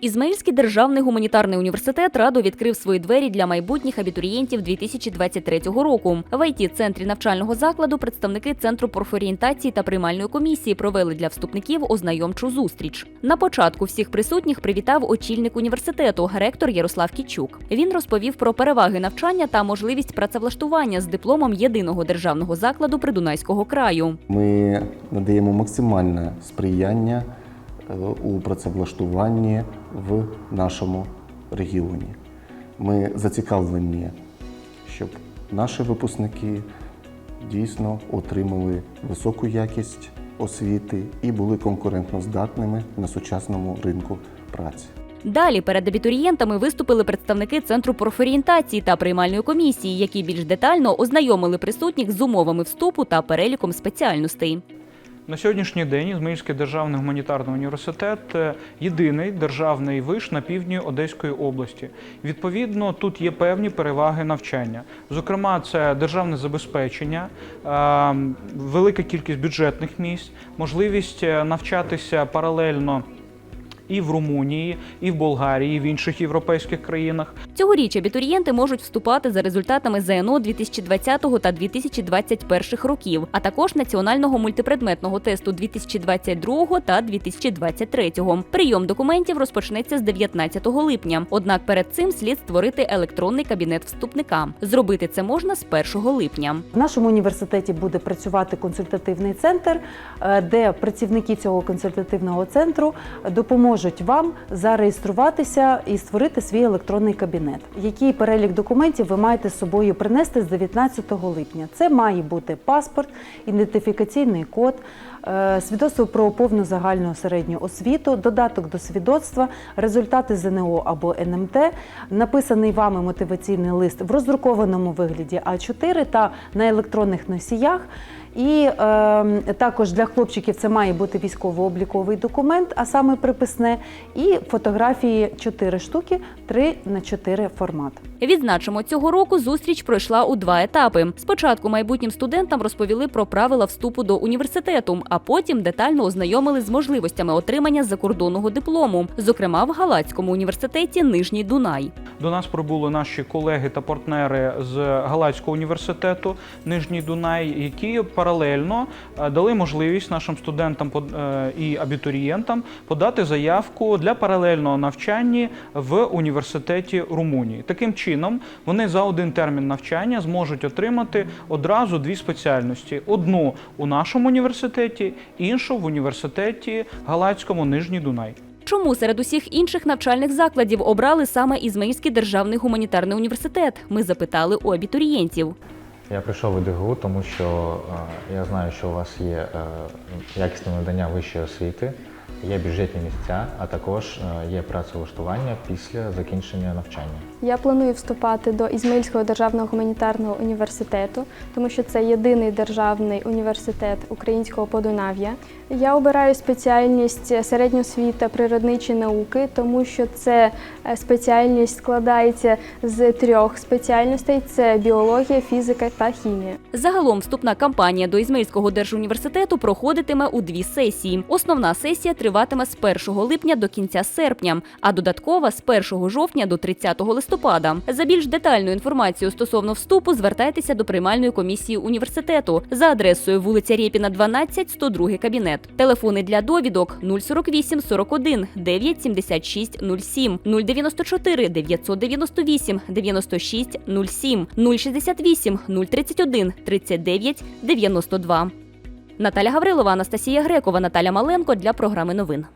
Ізмаїльський державний гуманітарний університет радо відкрив свої двері для майбутніх абітурієнтів 2023 року. В it центрі навчального закладу представники центру профорієнтації та приймальної комісії провели для вступників ознайомчу зустріч. На початку всіх присутніх привітав очільник університету, ректор Ярослав Кічук. Він розповів про переваги навчання та можливість працевлаштування з дипломом єдиного державного закладу Придунайського краю. Ми надаємо максимальне сприяння у працевлаштуванні в нашому регіоні. Ми зацікавлені, щоб наші випускники дійсно отримали високу якість освіти і були конкурентноздатними на сучасному ринку праці. Далі перед абітурієнтами виступили представники центру профорієнтації та приймальної комісії, які більш детально ознайомили присутніх з умовами вступу та переліком спеціальностей. На сьогоднішній день Ізмаїльський державний гуманітарний університет е, єдиний державний виш на півдні Одеської області. Відповідно, тут є певні переваги навчання. Зокрема, це державне забезпечення, е, велика кількість бюджетних місць, можливість е, навчатися паралельно. І в Румунії, і в Болгарії, і в інших європейських країнах. Цьогоріч абітурієнти можуть вступати за результатами ЗНО 2020 та 2021 років, а також національного мультипредметного тесту 2022 та 2023. Прийом документів розпочнеться з 19 липня. Однак перед цим слід створити електронний кабінет вступника. Зробити це можна з 1 липня. В нашому університеті буде працювати консультативний центр, е, де працівники цього консультативного центру допоможуть вам зареєструватися і створити свій електронний кабінет. Який перелік документів ви маєте з собою принести з 19 липня? Це має бути паспорт, ідентифікаційний код, свідоцтво про повну загальну середню освіту, додаток до свідоцтва, результати ЗНО або НМТ, написаний вами мотиваційний лист в роздрукованому вигляді А4 та на електронних носіях. І е, також для хлопчиків це має бути військово-обліковий документ, а саме приписне, і фотографії 4 штуки, 3 на 4 формат. Відзначимо, цього року зустріч пройшла у два етапи. Спочатку майбутнім студентам розповіли про правила вступу до університету, а потім детально ознайомили з можливостями отримання закордонного диплому, зокрема в Галацькому університеті Нижній Дунай. До нас прибули наші колеги та партнери з Галацького університету Нижній Дунай, які паралельно е, дали можливість нашим студентам е, і абітурієнтам подати заявку для паралельного навчання в університеті Румунії. Таким чином, вони за один термін навчання зможуть отримати одразу дві спеціальності: одну у нашому університеті, іншу в університеті Галацькому Нижній Дунай. Чому серед усіх інших навчальних закладів обрали саме Ізмаїльський державний гуманітарний університет? Ми запитали у абітурієнтів. Я прийшов в ДГУ, тому що е, я знаю, що у вас є е, якісне надання вищої освіти, є бюджетні місця, а також е, є працевлаштування після закінчення навчання. Я планую вступати до Ізмаїльського державного гуманітарного університету, тому що це єдиний державний університет українського Подунав'я. Я обираю спеціальність середня освіта природничі науки, тому що це е, спеціальність складається з трьох спеціальностей: це біологія, фізика та хімія. Загалом вступна кампанія до Ізмаїльського держуніверситету проходитиме у дві сесії. Основна сесія триватиме з 1 липня до кінця серпня, а додаткова з 1 жовтня до 30 листопада. За більш детальну інформацію стосовно вступу звертайтеся до приймальної комісії університету за адресою вулиця Рєпіна, 12, 102 кабінет. Телефони для довідок 048 41 976 07 094 998 96 07 068 031 39 92. Наталя Гаврилова, Анастасія Грекова, Наталя Маленко для програми новин.